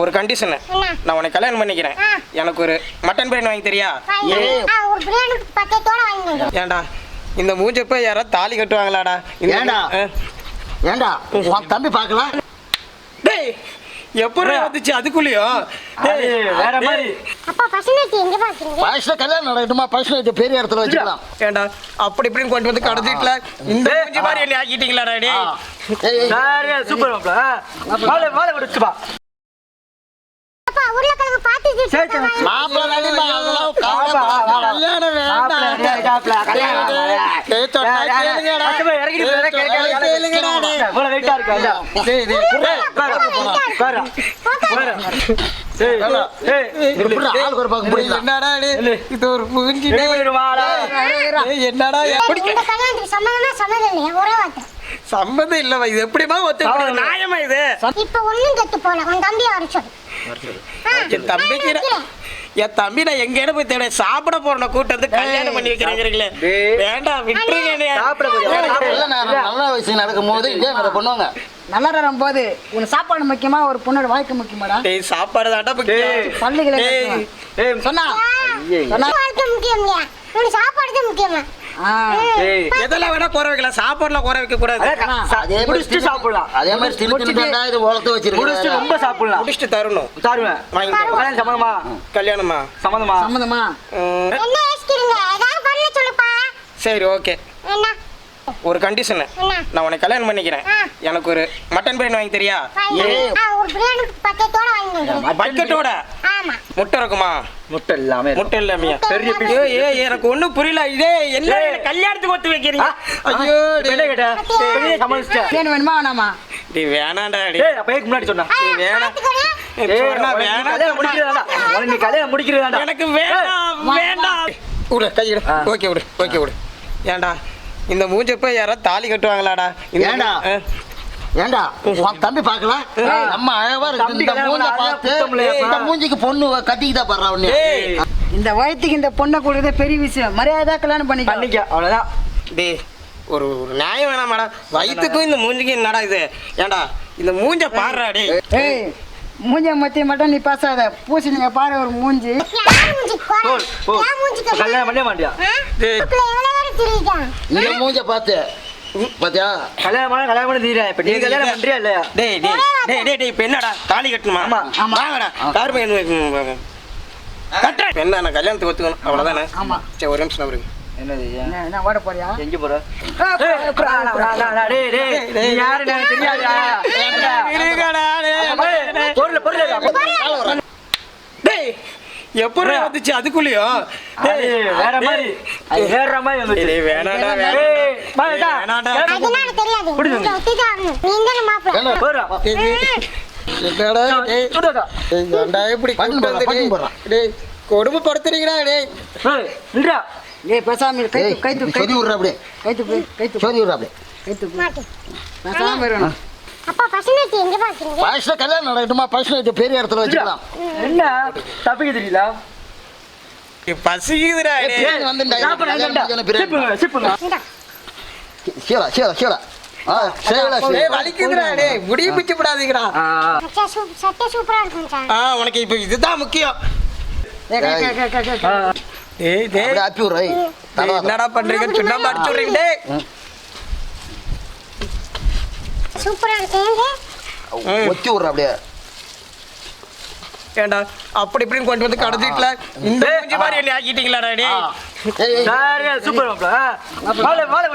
ஒரு கண்டிஷனு? நான் உனக்கு கல்யாணம் பண்ணிக்கிறேன். எனக்கு ஒரு மட்டன் பிரியாணி வாங்கி தெரியா? ஏன்டா? இந்த மூஞ்ச போய் யாராவது தாலி கட்டுவாங்களாடா. ஏண்டா உன் தம்பி பார்க்கல? டேய் எப்படி வந்துச்சு? அதுக்குள்ளயோ? அது வேற மாதிரி. அப்பா பசங்க எங்க பாக்குறீங்க? கல்யாணம் நடக்கட்டுமா? பெரிய இடத்துல வச்சுக்கலாம். ஏன்டா? அப்படி இப்படின்னு கொண்டு வந்து கடத்திட்டுல இந்த மூஞ்சி மாதிரி என்ன ஆக்கிட்டீங்களாடா ஆ. டேய் சூப்பர் மாப்பிள மாலை மாலை கொடுத்துப்பா அப்பா உருளைக்கிழங்கு சரி. மாப்பிள்ளை ரெடிமா, அதெல்லாம். கல்யாணம். பத்து. என்னடா. இது ஒரு என்னடா சம்மதமா சம்மதம் ஒரே வார்த்தை சம்மதம் இல்லவா இது எப்படிமா சம்மதம். நியாயமா இது? இப்ப ஒண்ணும் கெட்டு போல உன் ஆ, என் தம்பிக்கு என் தம்பி நான் எங்க போய் தேட சாப்பிட போறேன். கூட்டு வந்து கல்யாணம் பண்ணி வைக்கிறீங்களே. வேண்டாம் விட்டுருங்க. சாப்பிட போறியா? நல்ல வயசு நடக்கும் போது இதே மாதிரி பண்ணுவாங்க. நல்ல போது உனக்கு சாப்பாடு முக்கியமா ஒரு பொண்ணோட வாழ்க்கை முக்கியமாடா? டேய் சாப்பாடு டேய். முக்கியம். டேய், சொன்னா. சொன்னா? வாழ்க்கை முக்கியம் உனக்கு சாப்பாடு தான் முக்கியமா. எதெல்லாம் வேணா குறை வைக்கலாம். சாப்பாடுல குறை வைக்க கூடாது. முடிச்சுட்டு சாப்பிடலாம். அதே மாதிரி திருப்பி இது உலகத்தை முடிச்சுட்டு வச்சிருக்கேன் ரொம்ப சாப்பிடலாம். முடிச்சுட்டு தரணும். தாருவேன். கல்யாணம் சம்மதமா கல்யாணமா? சம்மதமா சம்மதமா ம், என்ன யோசிக்கிறீங்க ஏதாவது பண்ண சொல்லுப்பா. சரி ஓகே. என்ன? ஒரு கண்டிஷனு? நான் உனக்கு கல்யாணம் பண்ணிக்கிறேன். எனக்கு ஒரு மட்டன் பிரியாணி வாங்கி தெரியா பக்கெட்டோட ஆமா. முட்டை இருக்குமா? முட்டை இல்லாம முட்டை இல்லாமையா? பெரிய ஏய், எனக்கு ஒண்ணும் புரியல. இதே என்ன கல்யாணத்துக்கு ஒத்து வைக்கிறீங்க? ஐயோ பெரிய வேணுமா வேணாமா? டேய் வேணாண்டா டேய். ஏய் அப்ப ஏக்கு முன்னாடி சொன்னா வேணாம் வேணாம் நீ முடிக்கிறதா எனக்கு வேண்டாம் வேண்டாம் விடு கையிடு. ஓகே விடு ஓகே விடு. ஏன்டா? இந்த மூஞ்ச போய் யாராவது தாலி கட்டுவாங்களாடா? ஆ. ஏண்டா? உன் தம்பி பார்க்கல? நம்ம அழகா இருக்கு. இந்த மூஞ்ச பண்ண பார்த்து மூஞ்சிக்கு பொண்ணு கட்டிக்கிட்டா படுறா உடனே டேய் இந்த வயத்துக்கு இந்த பொண்ணை கொடுக்கறதே பெரிய விஷயம். மரியாதை கல்யாணம் பண்ணிக்க. பண்ணிக்க அவ்வளவுதான். டேய் ஒரு ஒரு நியாயம் வேணாம் மேடம் வயிற்றுக்கும் இந்த மூஞ்சிக்கும் என்னடா இது? ஏன்டா இந்த மூஞ்ச பாடுறா டேய். மூஞ்ச மத்தி மட்டும் நீ பேசாத. பூசி நீங்க பாரு ஒரு மூஞ்சி. யார். யார்? கல்யாணம் பண்ணவே மாட்டியா? இந்த மூஞ்ச பார்த்து. பாத்தியா? கல்யாணம் பண்ண கல்யாணம் பண்ண தீரா இப்ப நீ கல்யாணம் பண்றியா இல்லையா? டேய் டேய் டேய் டேய் டேய் இப்ப என்னடா? தாலி கட்டணுமா? ஆமா, ஆமா. வாங்கடா. கார் பையன் கட்டுறேன். இப்ப என்ன நான் கல்யாணத்துக்கு ஒத்துக்கணும். அவ்வளவுதானே? ஆமா. சரி ஒரு நிமிஷம் அவருக்கு என்னது என்ன ஓட போறியா எங்க போற எப்படி வந்துச்சு அதுக்குள்ளயோ வேற மாதிரி வேற மாதிரி வந்துச்சு. ஏண்டா? போறா. என்னடா இப்படி போடுறா, டேய். ஏய், பேசாம. கை கை தூக்கு, கை விடுற அப்படியே. கை தூக்கு, கை தூக்கு, சொதி விடுற அப்படியே. கை தூக்கு. மாட்டு. பேசாம இருக்கணும் அப்பா பசங்க எங்க பாக்குறீங்க? வயசுல கல்யாணம் நடக்கட்டுமா? பெரிய இடத்துல வச்சுக்கலாம். என்ன? தப்பிக்க தெரியல பசிக்குதுடா. சிப்புங்க. ஆ உனக்கு இப்போ இதுதான் முக்கியம். டேய் டேய். டேய், தடவை என்னடா பண்றீங்க? சுண்ணாம்பு அடிச்சு விடுறீங்க டேய் சூப்பரா இருக்கு ஒத்தி விடுற அப்படியே. ஏண்டா அப்படி இப்படின்னு கொண்டு வந்து கடத்திட்டுல இந்த மூஞ்சி மாதிரி என்ன ஆக்கிட்டீங்களாடா டேய். சரியா, சூப்பர். மாலை, மாலை.